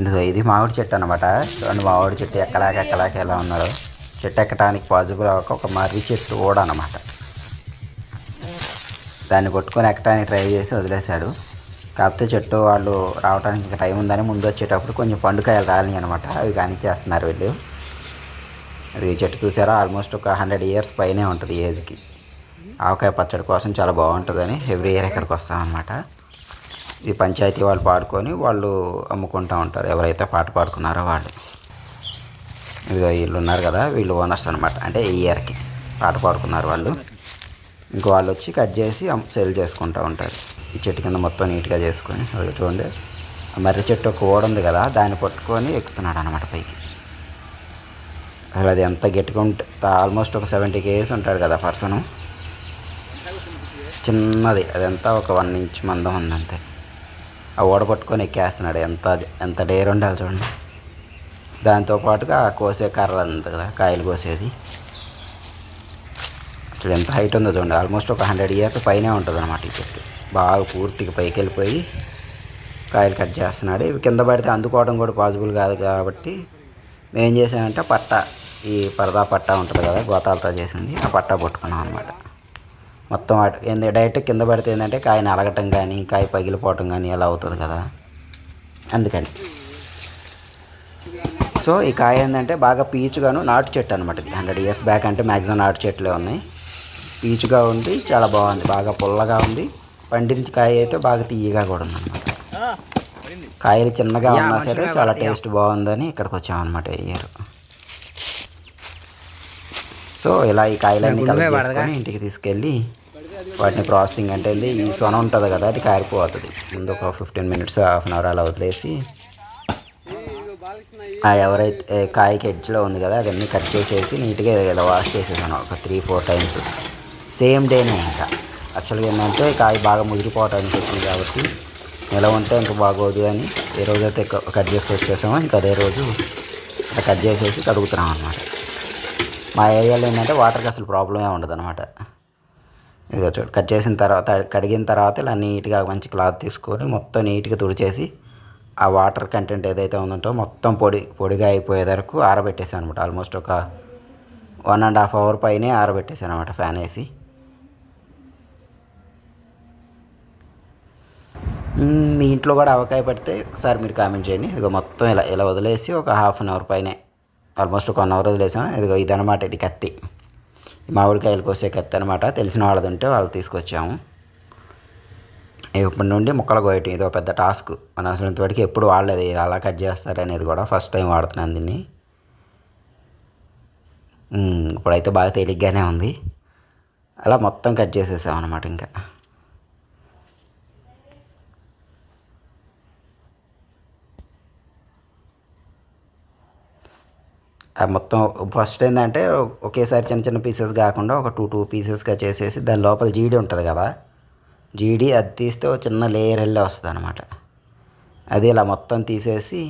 ఇదిగో ఇది మామిడి చెట్టు అనమాట చూడండి మామిడి చెట్టు ఎక్కలాక ఎక్కలాక ఎలా ఉన్నారో. చెట్టు ఎక్కడానికి పాజిబుల్ అవ్వక ఒక మర్రి చెట్టు ఓడ అనమాట దాన్ని కొట్టుకొని ఎక్కడానికి ట్రై చేసి వదిలేశాడు. కాకపోతే చెట్టు వాళ్ళు రావడానికి ఇంకా టైం ఉందని ముందు వచ్చేటప్పుడు కొంచెం పండుకాయలు రాలి అనమాట అవి కానిచ్చేస్తున్నారు వీళ్ళు. అది ఈ చెట్టు చూసారా? ఆల్మోస్ట్ ఒక హండ్రెడ్ ఇయర్స్ పైనే ఉంటుంది ఏజ్కి. ఆవకాయ పచ్చడి కోసం చాలా బాగుంటుందని ఎవ్రీ ఇయర్ ఇక్కడికి వస్తామన్నమాట. ఈ పంచాయతీ వాళ్ళు పాడుకొని వాళ్ళు అమ్ముకుంటూ ఉంటారు. ఎవరైతే పాట పాడుకున్నారో వాళ్ళు. ఇదిగో వీళ్ళు ఉన్నారు కదా వీళ్ళు ఓనర్స్ అనమాట అంటే ఈ ఇయర్కి పాట పాడుకున్నారు వాళ్ళు. ఇంకో వాళ్ళు వచ్చి కట్ చేసి సేల్ చేసుకుంటూ ఉంటారు. ఈ చెట్టు కింద మొత్తం నీట్గా చేసుకొని అది చూడండి. మర్రి చెట్టు ఒక ఓడ ఉంది కదా దాన్ని పట్టుకొని ఎక్కుతున్నాడు అనమాట పైకి. అసలు అది ఎంత గట్టిగా ఉంటే ఆల్మోస్ట్ ఒక సెవెంటీ కేజీస్ ఉంటాడు కదా పర్సను. చిన్నది అదంతా ఒక వన్ ఇంచ్ మందం ఉంది అంతే ఆ ఓడ పట్టుకొని ఎక్కేస్తున్నాడు. ఎంత ఎంత డేర్ ఉండాలి చూడండి. దాంతో పాటుగా ఆ కోసే కర్ర ఉంది కదా కాయలు కోసేది. అసలు ఎంత హైట్ ఉందో చూడండి. ఆల్మోస్ట్ ఒక హండ్రెడ్ ఇయర్స్ పైనే ఉంటుంది అనమాట ఈ చెట్టు. బాగా పూర్తిగా పైకి వెళ్ళిపోయి కాయలు కట్ చేస్తున్నాడు. ఇవి కింద పడితే అందుకోవడం కూడా పాసిబుల్ కాదు కాబట్టి మేము ఏం చేసామంటే పట్ట ఈ పరదా పట్ట ఉంటుంది కదా గోతాలతో చేసింది. ఆ పట్ట పట్టుకున్నాం అనమాట మొత్తం వాటి ఏంది డైరెక్ట్ కింద పడితే ఏంటంటే కాయ నలగటం కానీ కాయ పగిలిపోవటం కానీ అలా అవుతుంది కదా. అందుకని. సో ఈ కాయ ఏంటంటే బాగా పీచుగాను నాటు చెట్టు అనమాట ఇది. హండ్రెడ్ ఇయర్స్ బ్యాక్ అంటే మ్యాక్సిమం నాటు చెట్లే ఉన్నాయి. పీచుగా ఉండి చాలా బాగుంది బాగా పుల్లగా ఉంది. పండిన కాయ అయితే బాగా తీయగా కూడా ఉందన్నమాట కాయలు చిన్నగా ఉన్నా సరే చాలా టేస్ట్ బాగుందని ఇక్కడికి వచ్చామన్నమాట ఇయర్. సో ఇలా ఈ కాయలన్నీ చేసుకొని ఇంటికి తీసుకెళ్ళి వాటిని ప్రాసెసింగ్ అంటే ఏంది ఈ సొన ఉంటుంది కదా అది కారిపోతుంది. ముందు ఒక fifteen minutes half an hour అలా వదిలేసి ఆ ఎవరైతే కాయకి ఎడ్జ్లో ఉంది కదా అదన్నీ కట్ చేసేసి నీట్గా ఇలా వాష్ చేసేసాను ఒక త్రీ ఫోర్ టైమ్స్ సేమ్ డేనే ఇంకా. యాక్చువల్గా ఏంటంటే కాయ బాగా ముదిరిపోవడానికి వచ్చింది కాబట్టి ఎలా ఉంటే ఇంకా బాగోదు అని ఏ రోజైతే కట్ వచ్చేసామో ఇంకా అదే రోజు కట్ చేసేసి కడుగుతున్నాం అనమాట మా ఏరియాలో ఏంటంటే వాటర్కి అసలు ప్రాబ్లమే ఉండదు అనమాట ఇదిగో చూడు కట్ చేసిన తర్వాత కడిగిన తర్వాత ఇలా నీట్గా మంచి క్లాత్ తీసుకొని మొత్తం నీట్గా తుడిచేసి ఆ వాటర్ కంటెంట్ ఏదైతే ఉందంటో మొత్తం పొడి పొడిగా అయిపోయే వరకు ఆరబెట్టేసాను అనమాట ఆల్మోస్ట్ ఒక వన్ అండ్ హాఫ్ అవర్ పైనే ఆరబెట్టేసాను అనమాట ఫ్యాన్ వేసి. మీ ఇంట్లో కూడా అవకాయ పడితే ఒకసారి మీరు కామెంట్ చేయండి. ఇదిగో మొత్తం ఇలా ఇలా వదిలేసి ఒక హాఫ్ అన్ అవర్ పైనే ఆల్మోస్ట్ ఒక వన్ అవర్ వదిలేసాం ఇదిగో ఇదనమాట ఇది కత్తి. మామిడికాయలు కోసే కత్తి అనమాట తెలిసిన వాళ్ళది ఉంటే వాళ్ళు తీసుకొచ్చాము. ఇప్పటి నుండి ముక్కలు కోయటం ఇది ఒక పెద్ద టాస్క్. మన అసలు ఇంతవరకు ఎప్పుడు వాడలేదు ఇలా అలా కట్ చేస్తారు అనేది కూడా ఫస్ట్ టైం వాడుతున్నాను దీన్ని. ఇప్పుడైతే బాగా తేలిగ్గానే ఉంది. అలా మొత్తం కట్ చేసేసాం అనమాట ఇంకా. మొత్తం ఫస్ట్ ఏంటంటే ఒకేసారి చిన్న చిన్న పీసెస్ కాకుండా ఒక టూ టూ పీసెస్గా చేసేసి దాని లోపల జీడి ఉంటుంది కదా? జీడి అది తీస్తే ఒక చిన్న లేయర్ వెళ్ళే వస్తుంది అనమాట అది ఇలా మొత్తం తీసేసి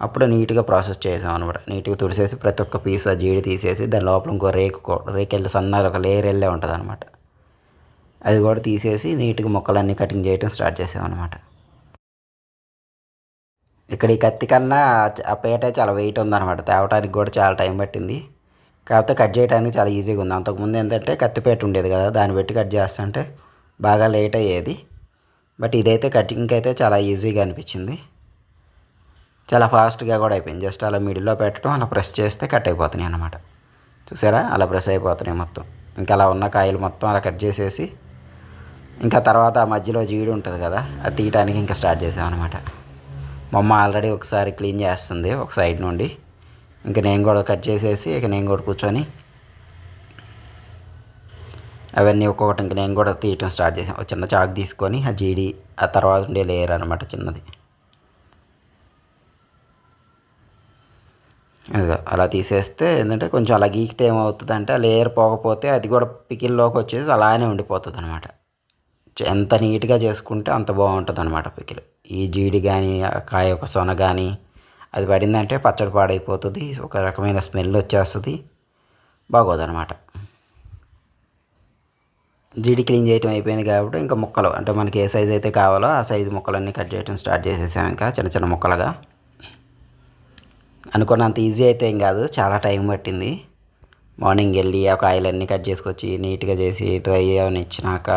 అప్పుడు నీట్గా ప్రాసెస్ చేసాం అనమాట నీట్గా తుడిసేసి ప్రతి ఒక్క పీస్ ఆ జీడి తీసేసి దాని లోపల ఇంకో రేకు రేకు వెళ్ళి సన్నగా ఒక లేయర్ వెళ్ళే ఉంటుంది అనమాట అది కూడా తీసేసి నీట్గా మొక్కలన్నీ కటింగ్ చేయడం స్టార్ట్ చేసాం అనమాట ఇక్కడ ఈ కత్తి కన్నా ఆ పేట చాలా వెయిట్ ఉందన్నమాట. తేవటానికి కూడా చాలా టైం పట్టింది. కాకపోతే కట్ చేయడానికి చాలా ఈజీగా ఉంది. అంతకుముందు ఏంటంటే కత్తిపేట ఉండేది కదా దాన్ని పెట్టి కట్ చేస్తుంటే బాగా లేట్ అయ్యేది. బట్ ఇదైతే కటింగ్కి అయితే చాలా ఈజీగా అనిపించింది. చాలా ఫాస్ట్గా కూడా అయిపోయింది. జస్ట్ అలా మిడిల్లో పెట్టడం అలా ప్రెస్ చేస్తే కట్ అయిపోతున్నాయి అన్నమాట. చూసారా? అలా ప్రెస్ అయిపోతున్నాయి మొత్తం. ఇంకా అలా ఉన్న కాయలు మొత్తం అలా కట్ చేసేసి ఇంకా తర్వాత ఆ మధ్యలో జీడి ఉంటుంది కదా అది తీయడానికి ఇంకా స్టార్ట్ చేసామన్నమాట. అనమాట మా అమ్మ ఆల్రెడీ ఒకసారి క్లీన్ చేస్తుంది ఒక సైడ్ నుండి. ఇంకా నేను కూడా కట్ చేసేసి ఇక నేను కూడా కూర్చొని అవన్నీ ఒక్కొక్కటి ఇంక నేను కూడా తీయటం స్టార్ట్ చేసాను ఒక చిన్న చాకు తీసుకొని ఆ జీడి ఆ తర్వాత ఉండే లేయర్ అనమాట చిన్నది. అలా తీసేస్తే ఏంటంటే కొంచెం అలా గీకితే ఏమవుతుంది అంటే ఆ లేయర్ పోకపోతే అది కూడా పికిల్లోకి వచ్చేసి అలానే ఉండిపోతుంది అనమాట ఎంత నీట్గా చేసుకుంటే అంత బాగుంటుంది అనమాట పికిల్. ఈ జీడి కానీ కాయ ఒక సొన కానీ అది పడిందంటే పచ్చడి పాడైపోతుంది ఒక రకమైన స్మెల్ వచ్చేస్తుంది బాగోదనమాట జీడి క్లీన్ చేయటం అయిపోయింది కాబట్టి ఇంకా ముక్కలు అంటే మనకి ఏ సైజు అయితే కావాలో ఆ సైజు ముక్కలన్నీ కట్ చేయడం స్టార్ట్ చేసేసాం ఇంకా చిన్న చిన్న ముక్కలుగా. అనుకున్నంత ఈజీ అయితే ఏం కాదు చాలా టైం పట్టింది. మార్నింగ్ వెళ్ళి ఒక ఆయిల్ అన్నీ కట్ చేసుకొచ్చి నీట్గా చేసి డ్రై అవన్నీ ఇచ్చినాక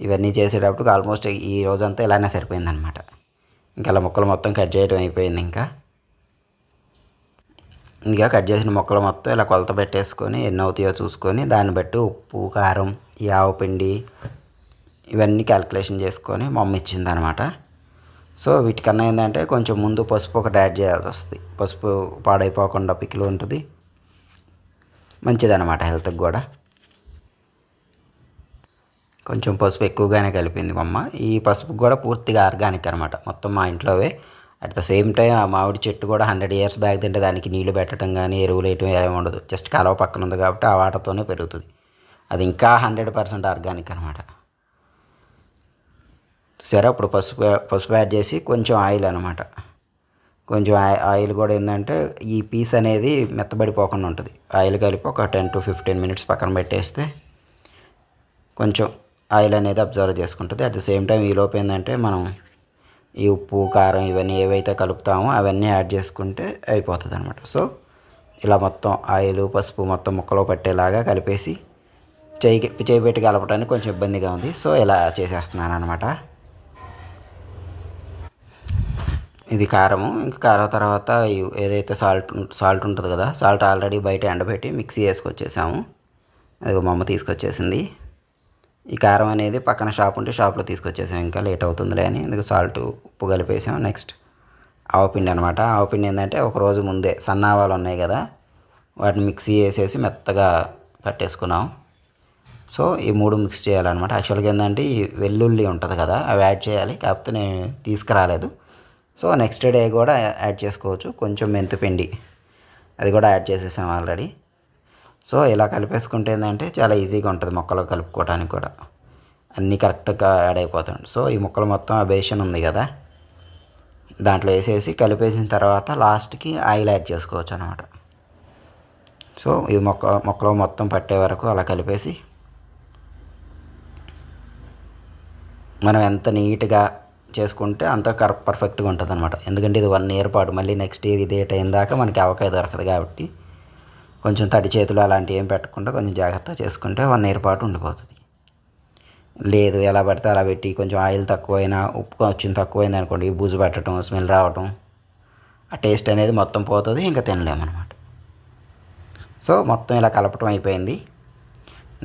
ఇవన్నీ చేసేటప్పుడు ఆల్మోస్ట్ ఈ రోజంతా ఇలానే సరిపోయిందనమాట ఇంకా అలా ముక్కలు మొత్తం కట్ చేయడం అయిపోయింది ఇంకా. ఇంకా కట్ చేసిన ముక్కలు మొత్తం ఇలా కొలత పెట్టేసుకొని ఎన్ని అవుతాయో చూసుకొని దాన్ని బట్టి ఉప్పు కారం ఈ ఆవు పిండి ఇవన్నీ క్యాలిక్యులేషన్ చేసుకొని మా అమ్మ ఇచ్చింది అనమాట సో వీటికన్నా ఏంటంటే కొంచెం ముందు పసుపు ఒకటి యాడ్ చేయాల్సి వస్తుంది. పసుపు పాడైపోకుండా పికిలు ఉంటుంది. మంచిదన్నమాట హెల్త్కి కూడా. కొంచెం పసుపు ఎక్కువగానే కలిపింది మా అమ్మ. ఈ పసుపు కూడా పూర్తిగా ఆర్గానిక్ అనమాట మొత్తం మా ఇంట్లోవే. అట్ ద సేమ్ టైం ఆ మామిడి చెట్టు కూడా హండ్రెడ్ ఇయర్స్ బ్యాక్ తింటే దానికి నీళ్ళు పెట్టడం కానీ ఎరువులు వేయటం ఏమి ఉండదు. జస్ట్ కాలువ పక్కన ఉంది కాబట్టి ఆ వాటర్తోనే పెరుగుతుంది. అది ఇంకా హండ్రెడ్ పర్సెంట్ ఆర్గానిక్ అనమాట సరే అప్పుడు పసుపు పసుపు యాడ్ చేసి కొంచెం ఆయిల్ అనమాట కొంచెం ఆయి- ఆయిల్ కూడా ఏంటంటే ఈ పీస్ అనేది మెత్తబడిపోకుండా ఉంటుంది. ఆయిల్ కలిపి ఒక టెన్ టు ఫిఫ్టీన్ మినిట్స్ పక్కన పెట్టేస్తే కొంచెం ఆయిల్ అనేది అబ్జర్వ్ చేసుకుంటుంది. అట్ ద సేమ్ టైం ఈ లోపు ఏంటంటే మనం ఈ ఉప్పు కారం ఇవన్నీ ఏవైతే కలుపుతామో అవన్నీ యాడ్ చేసుకుంటే అయిపోతుంది అనమాట సో ఇలా మొత్తం ఆయిల్ పసుపు మొత్తం ముక్కలో పట్టేలాగా కలిపేసి చేయి చేయి పెట్టి కలపడానికి కొంచెం ఇబ్బందిగా ఉంది. సో ఇలా చేసేస్తున్నాను అనమాట ఇది కారము. ఇంకా కారం తర్వాత ఏదైతే సాల్ట్ సాల్ట్ ఉంటుంది కదా సాల్ట్ ఆల్రెడీ బయట ఎండబెట్టి మిక్సీ వేసుకొచ్చేసాము అది మా అమ్మ తీసుకొచ్చేసింది. ఈ కారం అనేది పక్కన షాప్ ఉంటే షాప్లో తీసుకొచ్చేసాం. ఇంకా లేట్ అవుతుందిలే అని ఇందుకు సాల్ట్ ఉప్పు కలిపేసాం. నెక్స్ట్ ఆవపిండి అనమాట ఆవపిండి ఏంటంటే ఒక రోజు ముందే సన్న ఆవాలు ఉన్నాయి కదా వాటిని మిక్సీ వేసేసి మెత్తగా పట్టేసుకున్నాం. సో ఈ మూడు మిక్స్ చేయాలన్నమాట. యాక్చువల్గా ఏంటంటే ఈ వెల్లుల్లి ఉంటుంది కదా అవి యాడ్ చేయాలి కాకపోతే నేను తీసుకురాలేదు. సో నెక్స్ట్ డే కూడా యాడ్ చేసుకోవచ్చు. కొంచెం మెంతిపిండి అది కూడా యాడ్ చేసేసాం ఆల్రెడీ. సో ఇలా కలిపేసుకుంటే ఏంటంటే చాలా ఈజీగా ఉంటుంది మొక్కలు కలుపుకోవడానికి కూడా. అన్నీ కరెక్ట్గా యాడ్ అయిపోతుంది సో ఈ ముక్కలు మొత్తం ఆ బేషన్ ఉంది కదా. దాంట్లో వేసేసి కలిపేసిన తర్వాత లాస్ట్కి ఆయిల్ యాడ్ చేసుకోవచ్చు అనమాట సో ఈ మొక్క మొక్కలో మొత్తం పట్టే వరకు అలా కలిపేసి మనం ఎంత నీట్గా చేసుకుంటే అంత కర పర్ఫెక్ట్గా ఉంటుంది అనమాట ఎందుకంటే ఇది వన్ ఇయర్ పాటు మళ్ళీ నెక్స్ట్ ఇయర్ ఇదే టైం దాకా మనకి అవకాయ దొరకదు కాబట్టి కొంచెం తడి చేతులు అలాంటివి ఏం పెట్టకుండా కొంచెం జాగ్రత్త చేసుకుంటే వన్ ఇయర్ పాటు ఉండిపోతుంది. లేదు ఎలా పడితే అలా పెట్టి కొంచెం ఆయిల్ తక్కువైనా ఉప్పు కొంచెం తక్కువైంది అనుకోండి బూజు పెట్టడం స్మెల్ రావటం ఆ టేస్ట్ అనేది మొత్తం పోతుంది ఇంకా తినలేమన్నమాట సో మొత్తం ఇలా కలపటం అయిపోయింది.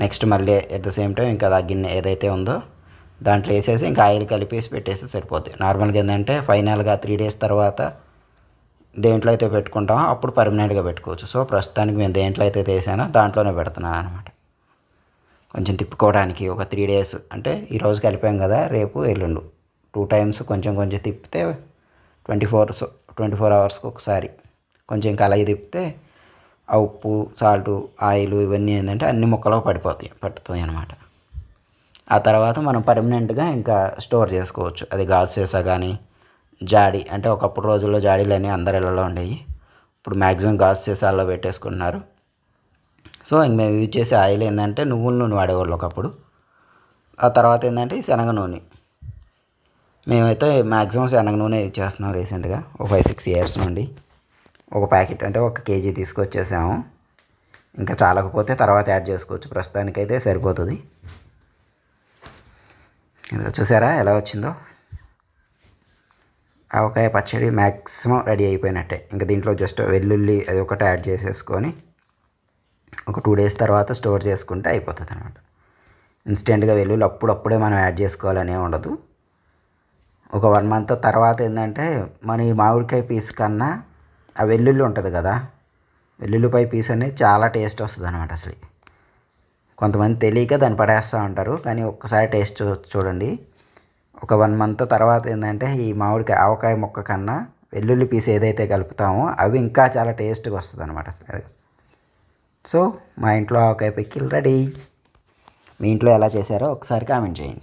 నెక్స్ట్ మళ్ళీ ఎట్ ద సేమ్ టైం ఇంకా ఆ గిన్నె ఏదైతే ఉందో దాంట్లో వేసేసి ఇంకా ఆయిల్ కలిపేసి పెట్టేస్తే సరిపోతుంది నార్మల్గా ఏంటంటే ఫైనల్గా త్రీ డేస్ తర్వాత దేంట్లో అయితే పెట్టుకుంటామో అప్పుడు పర్మనెంట్గా పెట్టుకోవచ్చు. సో ప్రస్తుతానికి మేము దేంట్లో అయితే తీసానో దాంట్లోనే పెడుతున్నాను అనమాట కొంచెం తిప్పుకోవడానికి ఒక త్రీ డేస్ అంటే ఈరోజు కలిపాం కదా రేపు ఎల్లుండు. టూ టైమ్స్ కొంచెం కొంచెం తిప్పితే ట్వంటీ ఫోర్ ట్వంటీ ఫోర్ అవర్స్కి ఒకసారి. కొంచెం ఇంకా అలాగే తిప్పితే ఆ ఉప్పు సాల్ట్ ఆయిల్ ఇవన్నీ ఏంటంటే అన్ని ముక్కలో పడిపోతాయి పట్టుతాయి అనమాట ఆ తర్వాత మనం పర్మనెంట్గా ఇంకా స్టోర్ చేసుకోవచ్చు. అది గాజు చేసా కానీ జాడి అంటే ఒకప్పుడు రోజుల్లో జాడీలు అన్నీ అందరి ఇళ్ళలో ఉండేవి. ఇప్పుడు మ్యాక్సిమం గాజు సీసాల్లో పెట్టేసుకుంటున్నారు. సో ఇంక మేము యూజ్ చేసే ఆయిల్ ఏంటంటే నువ్వుల నూనె వాడేవాళ్ళు ఒకప్పుడు. ఆ తర్వాత ఏంటంటే శనగ నూనె. మేమైతే మ్యాక్సిమం శనగ నూనె యూజ్ చేస్తున్నాం రీసెంట్గా ఒక ఫైవ్ సిక్స్ ఇయర్స్ నుండి. ఒక ప్యాకెట్ అంటే ఒక కేజీ తీసుకొచ్చేసాము. ఇంకా చాలకపోతే తర్వాత యాడ్ చేసుకోవచ్చు. ప్రస్తుతానికైతే సరిపోతుంది. ఇది చూసారా ఎలా వచ్చిందో? ఆవకాయ పచ్చడి మ్యాక్సిమం రెడీ అయిపోయినట్టే. ఇంకా దీంట్లో జస్ట్ వెల్లుల్లి అది ఒకటి యాడ్ చేసేసుకొని ఒక టూ డేస్ తర్వాత స్టోర్ చేసుకుంటే అయిపోతుంది అనమాట ఇన్స్టెంట్గా వెల్లుల్లి అప్పుడప్పుడే మనం యాడ్ చేసుకోవాలనే ఉండదు. ఒక వన్ మంత్ తర్వాత ఏంటంటే మన ఈ మామిడికాయ పీస్ కన్నా ఆ వెల్లుల్లి ఉంటుంది కదా వెల్లుల్లిపాయ పీస్ అనేది చాలా టేస్ట్ వస్తుంది అనమాట అసలు. కొంతమంది తెలియక దాన్ని పడేస్తూ ఉంటారు కానీ ఒక్కసారి టేస్ట్ చూ చూడండి. ఒక వన్ మంత్ తర్వాత ఏంటంటే ఈ మామిడికాయ ఆవకాయ ముక్క కన్నా వెల్లుల్లి పీస్ ఏదైతే కలుపుతామో అవి ఇంకా చాలా టేస్ట్గా వస్తుంది అనమాట సో మా ఇంట్లో ఆవకాయ పిక్కిల్ రెడీ. మీ ఇంట్లో ఎలా చేశారో ఒకసారి కామెంట్ చేయండి.